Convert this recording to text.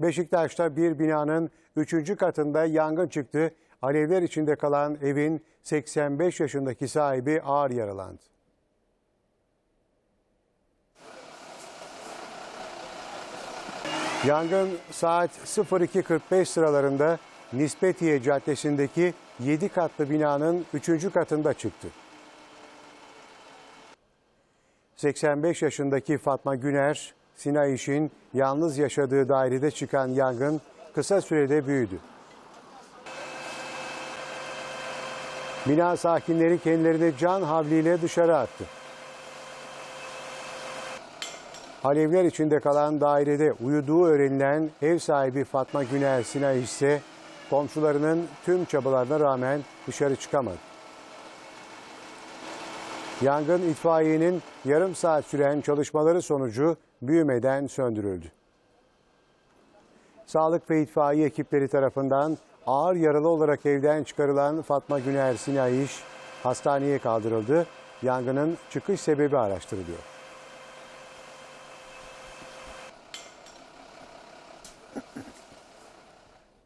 Beşiktaş'ta bir binanın 3. katında yangın çıktı. Alevler içinde kalan evin 85 yaşındaki sahibi ağır yaralandı. Yangın saat 02.45 sıralarında Nispetiye Caddesi'ndeki 7 katlı binanın 3. katında çıktı. 85 yaşındaki Fatma Güner, Sinay İş'in yalnız yaşadığı dairede çıkan yangın kısa sürede büyüdü. Bina sakinleri kendilerini can havliyle dışarı attı. Alevler içinde kalan dairede uyuduğu öğrenilen ev sahibi Fatma Güner Sinay ise komşularının tüm çabalarına rağmen dışarı çıkamadı. Yangın itfaiyenin yarım saat süren çalışmaları sonucu büyümeden söndürüldü. Sağlık ve itfaiye ekipleri tarafından ağır yaralı olarak evden çıkarılan Fatma Güner Sinayiş hastaneye kaldırıldı. Yangının çıkış sebebi araştırılıyor.